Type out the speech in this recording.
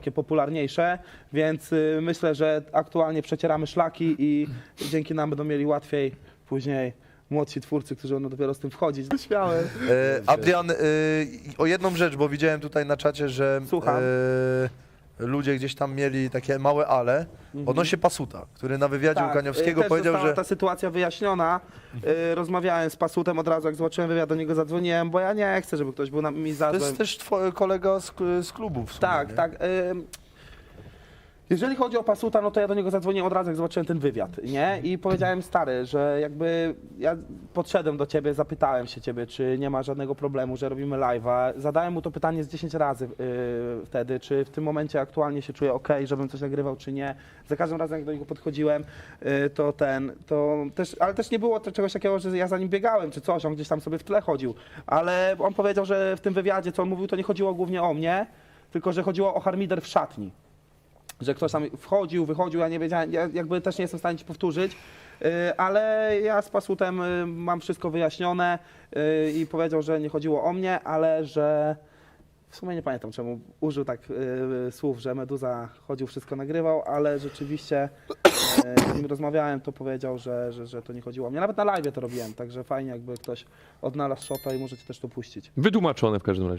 takie popularniejsze, więc y, myślę, że aktualnie przecieramy szlaki i dzięki nam będą mieli łatwiej później młodsi twórcy, którzy będą dopiero z tym wchodzić. Śmiałem. E, Adrian, e, o jedną rzecz, bo widziałem tutaj na czacie, że Słucham. e, ludzie gdzieś tam mieli takie małe ale odnośnie Pasuta, który na wywiadzie u Kaniowskiego Mhm. Tak, y, też powiedział, została że ta sytuacja wyjaśniona. Y, Rozmawiałem z Pasutem od razu, jak zobaczyłem wywiad, do niego zadzwoniłem, bo ja nie chcę, żeby ktoś był na mi za to złym. jest też twój kolega z, z klubu w sumie, Tak, nie? tak. ym, Jeżeli chodzi o Pasuta, no to ja do niego zadzwoniłem od razu, jak zobaczyłem ten wywiad, nie? I powiedziałem stary, że jakby ja podszedłem do ciebie, zapytałem się ciebie, czy nie ma żadnego problemu, że robimy live'a. Zadałem mu to pytanie z 10 razy yy, wtedy, czy w tym momencie aktualnie się czuję ok, żebym coś nagrywał, czy nie. Za każdym razem, jak do niego podchodziłem, yy, to ten, to też, ale też nie było to czegoś takiego, że ja za nim biegałem, czy coś, on gdzieś tam sobie w tle chodził. Ale on powiedział, że w tym wywiadzie, co on mówił, to nie chodziło głównie o mnie, tylko że chodziło o harmider w szatni że ktoś tam wchodził, wychodził, ja nie wiedziałem, ja jakby też nie jestem w stanie ci powtórzyć, y, ale ja z Pasutem y, mam wszystko wyjaśnione y, i powiedział, że nie chodziło o mnie, ale że w sumie nie pamiętam czemu użył tak słów, że Meduza chodził, wszystko nagrywał, ale rzeczywiście z nim rozmawiałem, to powiedział, że, że, że to nie chodziło o mnie. Nawet na live to robiłem, także fajnie jakby ktoś odnalazł shota i możecie też to puścić. Wytłumaczone w każdym razie.